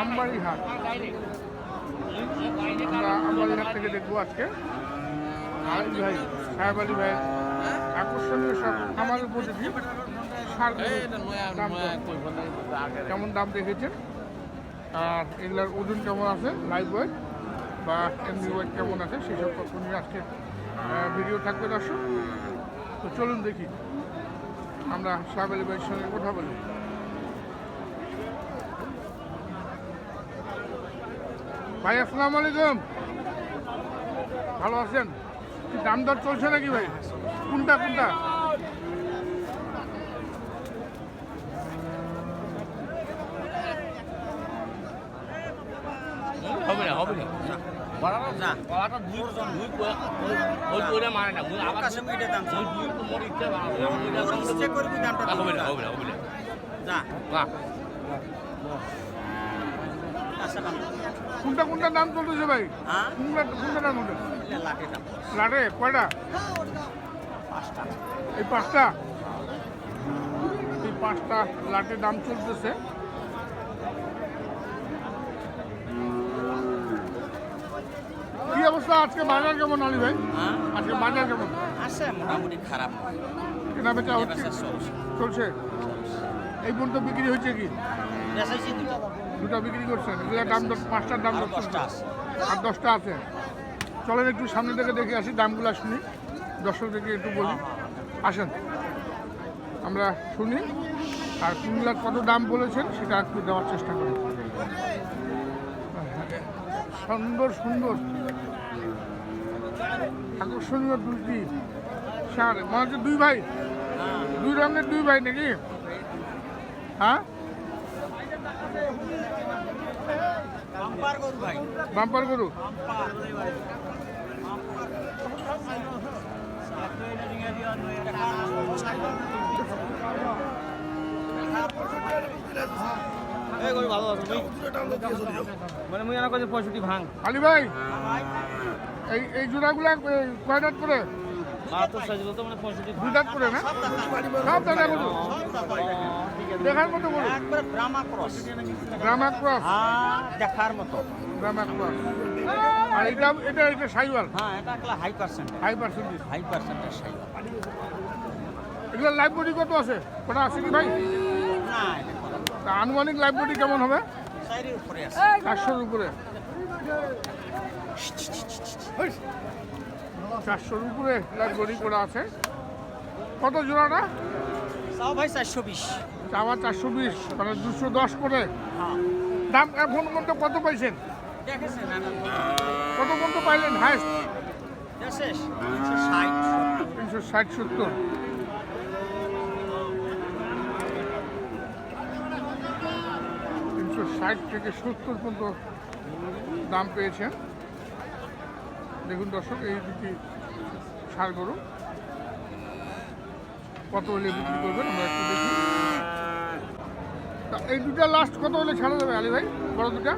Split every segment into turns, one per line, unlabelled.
আমবাড়ি হাট আমরা আমবাড়ি হাট থেকে দেখব আজকে। আলী ভাই সাহেব আলী ভাই আকর্ষণীয় সব খামারের উপযোগী সার কেমন দাম দেখেছেন? আর এগুলার ওজন কেমন আছে? লাইভ ওয়েট বা এমনি ওয়েট কেমন আছে? সেসব তথ্য নিয়ে আজকে ভিডিও থাকবে দর্শক। তো চলুন দেখি। আমরা সাহেব আলী ভাইয়ের সঙ্গে কথা বলি। ভাই আসসালামু আলাইকুম। ভালো আছেন? কি দাম দর চলছে নাকি ভাই? কোনটা কোনটা?
হবে না হবে না। হবে না
কোনটা কোনটা দাম চলতেছে ভাই?
হ্যাঁ?
কোনটা কোনটা দাম কোনটা লাটে কয়টা?
পাঁচটা।
এই পাঁচটা? এই পাঁচটা লাটের দাম চলতেছে। কি অবস্থা? আজকে বাজার কেমন আলী ভাই?
হ্যাঁ?
আজকে বাজার কেমন?
আছে মোটামুটি খারাপ।
কেনা বেচা হচ্ছে?
চলছে।
এই পর্যন্ত বিক্রি হয়েছে কি?
দুটো
বিক্রি করছেন। এগুলোর দাম পাঁচটার দাম
আর দশটা আছে।
আর দশটা আছে। চলেন একটু সামনে থেকে দেখে আসি দামগুলো শুনি। দর্শকদেরকে একটু বলি। আসেন। আমরা শুনি। আর কুমলার কত দাম বলেছেন সেটা একটু দেওয়ার চেষ্টা করি। সুন্দর সুন্দর। আকর্ষণীয় দুটি সার মনে হচ্ছে দুই ভাই। দুই রঙের দুই ভাই নাকি? হ্যাঁ?
বাম্পার গরু ভাই।
বাম্পার গরু?
এই গরু মানে মুই আমার কাছে পঁয়ষট্টি ভাঙ।
আলী ভাই এই এই জোড়াগুলা কয় করে?
বাহাত্তর সাইজ বলতে মানে পঁয়ষট্টি
দুই দাঁত করে না? সব দাদা গরু দেখার মতো গরু
একবারে ব্রাহ্মা ক্রস
গ্রামা ক্রস
হ্যাঁ দেখার মতো।
গ্রামা ক্রস আর এটা এটা এটা সাইওয়াল?
হ্যাঁ এটা একটা high percent
high percentage
high পার্সেন্টের সাইজ
এগুলো লাইভ বডি কত আছে? কটা আছে কি ভাই?
না
আনুমানিক লাইভ বডি কেমন হবে?
উপরে
চারশোর উপরে। চারশোর উপরে বডি করা আছে। কত জোড়াটা?
ভাই চারশো বিশ।
চাওয়া চারশো বিশ মানে দুশো দশ করে।
হ্যাঁ।
দাম এখন পর্যন্ত কত পাইছেন? কত পর্যন্ত পাইলেন হাইস্ট?
তিনশো ষাট
সত্তর। তিনশো ষাট থেকে সত্তর পর্যন্ত দাম পেয়েছেন। দেখুন দর্শক এই দুটি সার গরু। কত হলে বিক্রি করবেন আমরা একটু দেখি। তা এই দুটা লাস্ট কত হলে ছাড়া যাবে আলী ভাই? বড় দুটা?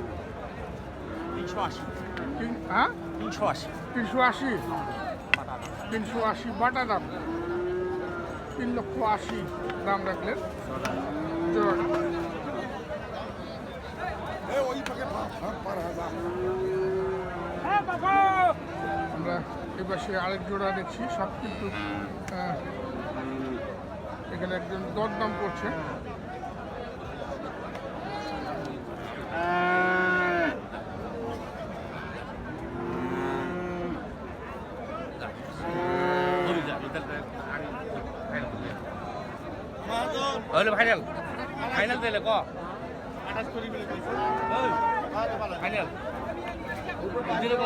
তিনশো আশি।
তিন- হ্যাঁ?
তিনশো আশি।
তিনশো আশি? তিনশো আশি বাটা দাম। তিন লক্ষ আশি দাম রাখলেন। জোড়াটা। আমরা এপাশে আরেক জোড়া দেখছি সব কিন্তু এখানে একজন দরদাম করছে।
হলে ফাইনাল ফাইনাল দিলে ক? ফাইনাল হ্যাঁ
যদি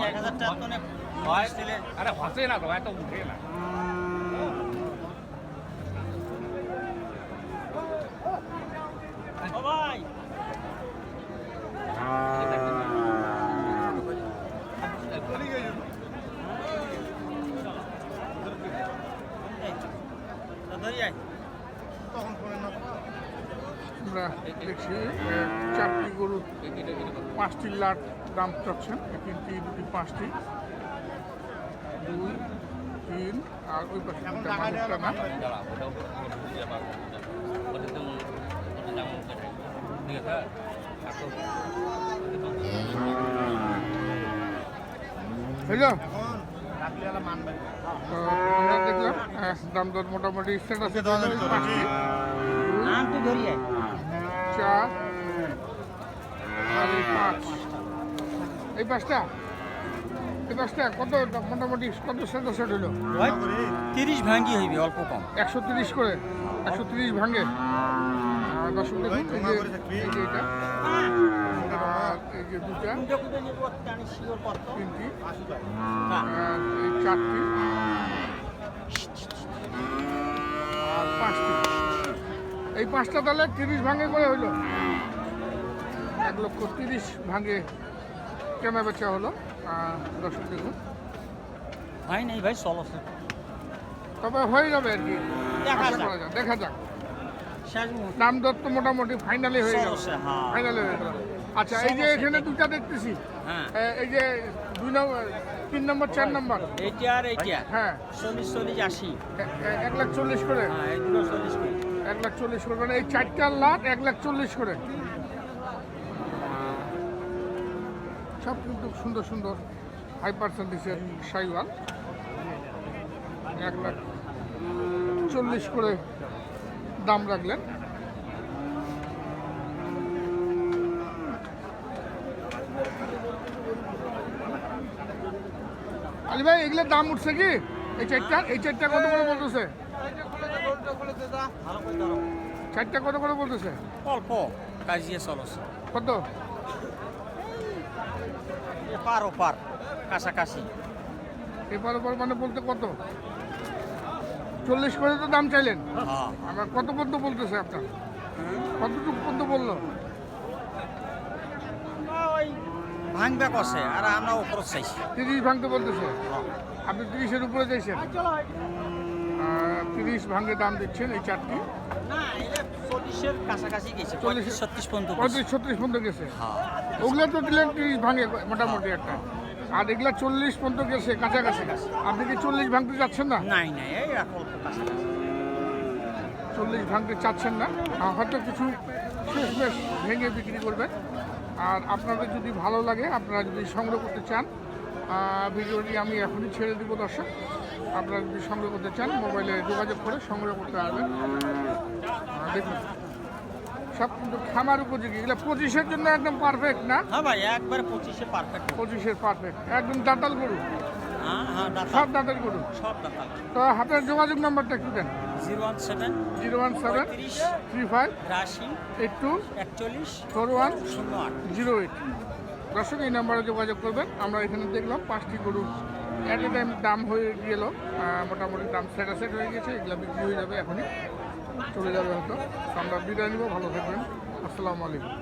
এক হাজার টাকা
হয় আরে হসে না তো এত উঠে না
ও ভাই এই, তো ধরি আয়।
আমরা দেখছি চারটি গরু পাঁচটি লাট দাম চাচ্ছেন। তিনটি দুটি পাঁচটি। দুই তিন আর ওই পাশে
ওটা তো ওটা দাম
দেখলাম দর মোটামুটি সেট আছে পাঁচটি
নাম তো ধরিয়ে
চার আর এই পাঁচ এই পাঁচটা? এই পাঁচটা কত মোটামুটি কত সেট সেট হলো?
তিরিশ ভাঙ্গি হইবে অল্প কম।
একশো তিরিশ করে? একশো তিরিশ ভাঙে আর দর্শক দেখুন এই যে এই যে এটা। এই যে দুটা। তিনটি। চারটি আর পাঁচটি এই পাঁচটা তাহলে তিরিশ ভাঙে করে হইল। এক লক্ষ তিরিশ ভাঙে কেনা বেচা হলো দর্শক দেখুন।
হয় নাই ভাই চলো
তবে হয়ে যাবে আর কি।
দেখা যাক।
করা যাক দেখা যাক।
শেষ মুহূর্ত।
দাম দর তো মোটামুটি ফাইনালি হয়ে গেল।
হ্যাঁ।
ফাইনালি হয়ে গেল। আচ্ছা এই যে এখানে দুটা দেখতেছি।
হ্যাঁ।
এই যে দুই নম্বর তিন নম্বর চার নম্বর।
এইটা আর এইটা
হ্যাঁ।
চল্লিশ চল্লিশ আশি।
এক লাখ চল্লিশ করে।
হ্যাঁ চল্লিশ করে।
এক লাখ চল্লিশ করে। মানে এই চারটা লাখ এক লাখ চল্লিশ করে। সব কিন্তু সুন্দর সুন্দর হাই পার্সেন্টেজের সাইওয়াল। এক লাখ চল্লিশ করে দাম রাখলেন। আলি ভাই, এগুলোর দাম উঠছে কি? এই চারটা এই চারটা কত করে বলতেছে? চারটা কত করে বলতেছে?
অল্প কাজিয়ে চলছে।
কত?
পার ও পার কাছাকাছি।
এবার ওপর মানে বলতে কত? চল্লিশ করে তো দাম চাইলেন?
হ্যাঁ।
আমার কত পর্যন্ত বলতেছে আপনার? কতটুকু পর্যন্ত বলল?
ভাঙবে কষে আর আমরা উপর চাইছি।
তিরিশ ভাঙতে বলতেছে। আপনি তিরিশের উপরে চাইছেন? তিরিশ ভাঙে দাম দিচ্ছেন এই চারটি পঁয়ত্রিশ ছত্রিশ পর্যন্ত গেছে।
হ্যাঁ।
ওগুলো তো দিলেন তিরিশ ভাঙে মোটামুটি একটা। আর এগুলা চল্লিশ পর্যন্ত গেছে কাছাকাছি। আপনি কি চল্লিশ ভাঙতে না? চল্লিশ ভাঙতে চাচ্ছেন না। আহ, হয়তো কিছু ভেঙে বিক্রি করবেন। আর আপনাদের যদি ভালো লাগে আপনারা যদি সংগ্রহ করতে চান ভিডিওটি আমি এখনই ছেড়ে দিব দর্শক। আপনারা যদি সংগ্রহ করতে চান মোবাইলে যোগাযোগ করে সংগ্রহ করতে পারবেন। দেখুন সব কিন্তু খামার উপযোগী। এগুলো পঁচিশের জন্য একদম পারফেক্ট না?
হ্যাঁ ভাই একবার পঁচিশে পারফেক্ট
পঁচিশের পারফেক্ট একদম দাঁতাল গরু।
হ্যাঁ হ্যাঁ
সব দাঁতাল গরু।
সব
তো আপনার যোগাযোগ নাম্বারটা একটু দেন।
Zero one seven
zero one seven three five
বিরাশি
এইট টু
একচল্লিশ
ফোর ওয়ান
শূন্য আট।
Zero eight. দর্শক এই নাম্বারে যোগাযোগ করবেন। আমরা এখানে দেখলাম পাঁচটি গরু। অ্যাট এ টাইম দাম হয়ে গেল মোটামুটি দাম সেট আসেট হয়ে গেছে, এগুলো বিক্রি হয়ে যাবে এখনই। চলে যাবে হয়তো। আমরা বিদায় নিব, ভালো থাকবেন। আসসালামু আলাইকুম।